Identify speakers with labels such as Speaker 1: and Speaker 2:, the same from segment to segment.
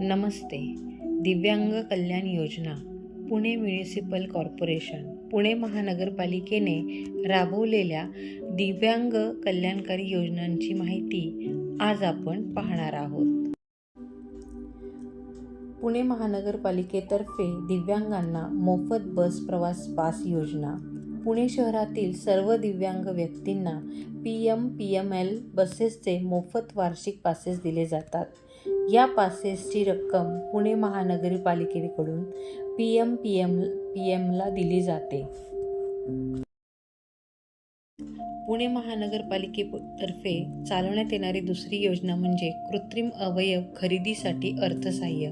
Speaker 1: नमस्ते. दिव्यांग Kalyan Yojana Pune municipal corporation Pune महानगरपालिकेने राबवलेल्या दिव्यांग कल्याणकारी योजनांची माहिती आज आपण पाहणार आहोत. पुणे महानगरपालिकेतर्फे दिव्यांगांना मोफत बस प्रवास पास योजना. पुणे शहरातील सर्व दिव्यांग व्यक्तींना P M P M L बसेसचे मोफत वार्षिक पासेस दिले जातात. या पासेसची रक्कम पुणे महानगरपालिकेकडून P M P M P एमला दिली जाते. पुणे महानगरपालिकेतर्फे चालवण्यात येणारी दुसरी योजना म्हणजे कृत्रिम अवयव खरेदीसाठी अर्थसहाय्य.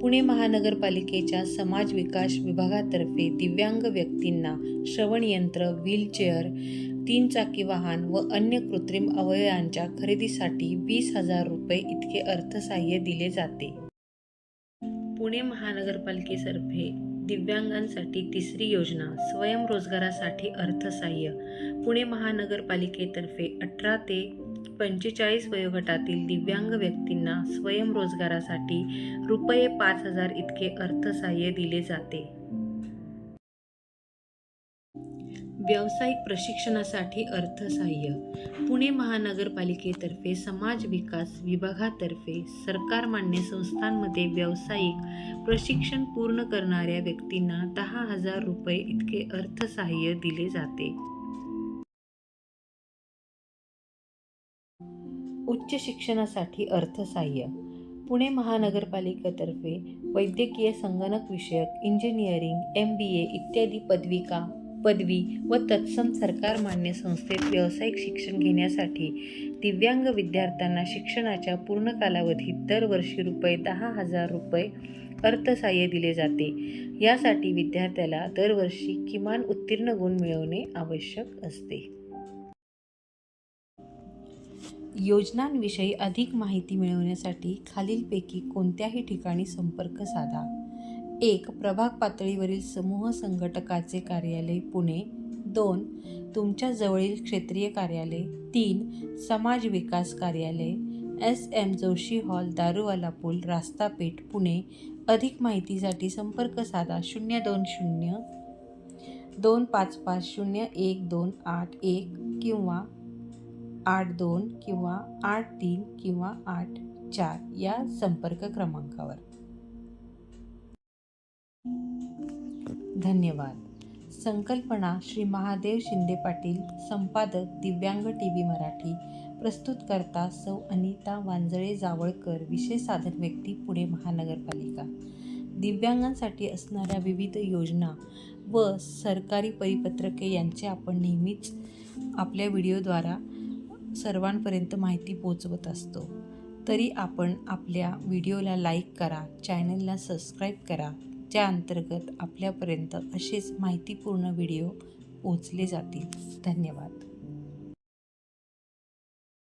Speaker 1: पुणे महानगरपालिकेच्या समाज विकास विभागातर्फे दिव्यांग व्यक्तींना श्रवणयंत्र व्हीलचेअर तीन चाकी वाहन व अन्य कृत्रिम अवयवांच्या खरेदीसाठी वीस हजार रुपये इतके अर्थसहाय्य दिले जाते. पुणे महानगरपालिकेतर्फे दिव्यांगांसाठी तिसरी योजना स्वयंरोजगारासाठी अर्थसहाय्य. पुणे महानगरपालिकेतर्फे अठरा ते पंचेचाळीस वयोगटातील दिव्यांग व्यक्तींना स्वयंरोजगारासाठी रुपये पाच हजार इतके अर्थसहाय्य दिले जाते. व्यावसायिक प्रशिक्षणासाठी अर्थसहाय्य. पुणे महानगरपालिकेतर्फे समाज विकास विभागातर्फे सरकारमान्य संस्थांमध्ये व्यावसायिक प्रशिक्षण पूर्ण करणाऱ्या व्यक्तींना दहा हजार रुपये इतके अर्थसहाय्य दिले जाते. उच्च शिक्षणासाठी अर्थसहाय्य. पुणे महानगरपालिकेतर्फे वैद्यकीय संगणक विषयक इंजिनिअरिंग एम बी ए इत्यादी पदविका पदवी व तत्सम सरकार मान्य संस्थेत व्यावसायिक शिक्षण घेण्यासाठी दिव्यांग विद्यार्थ्यांना शिक्षणाच्या पूर्ण कालावधीत दरवर्षी रुपये दहा हजार रुपये अर्थसहाय्य दिले जाते. यासाठी विद्यार्थ्याला दरवर्षी किमान उत्तीर्ण गुण मिळवणे आवश्यक असते. योजनांविषयी अधिक माहिती मिळवण्यासाठी खालीलपैकी कोणत्याही ठिकाणी संपर्क साधा. एक प्रभाग पातळीवरील समूह संघटकाचे कार्यालय पुणे. दोन तुमच्या जवळील क्षेत्रीय कार्यालय. तीन समाज विकास कार्यालय. S. M. Joshi hall Daruwala पूल रास्ता पेठ पुणे. अधिक माहितीसाठी संपर्क साधा शून्य दोन शून्य. दोन पाच पाच शून्य एक दोन आठ एक किंवा आठ दोन किंवा आठ तीन किंवा आठ चार या संपर्क क्रमांकावर. धन्यवाद. संकल्पना श्री महादेव शिंदे पाटील संपादक दिव्यांग टी व्ही मराठी प्रस्तुतकर्ता सौ अनिता वांजळे जावळकर विशेष साधन व्यक्ती पुणे महानगरपालिका. दिव्यांगांसाठी असणाऱ्या विविध योजना व सरकारी परिपत्रके यांचे आपण नेहमीच आपल्या व्हिडिओद्वारा सर्वांपर्यंत माहिती पोचवत असतो. तरी आपण आपल्या व्हिडिओला लाईक करा चॅनलला सबस्क्राईब करा. ज्या अंतर्गत आपल्यापर्यंत असेच माहितीपूर्ण व्हिडिओ पोचले जातील. धन्यवाद.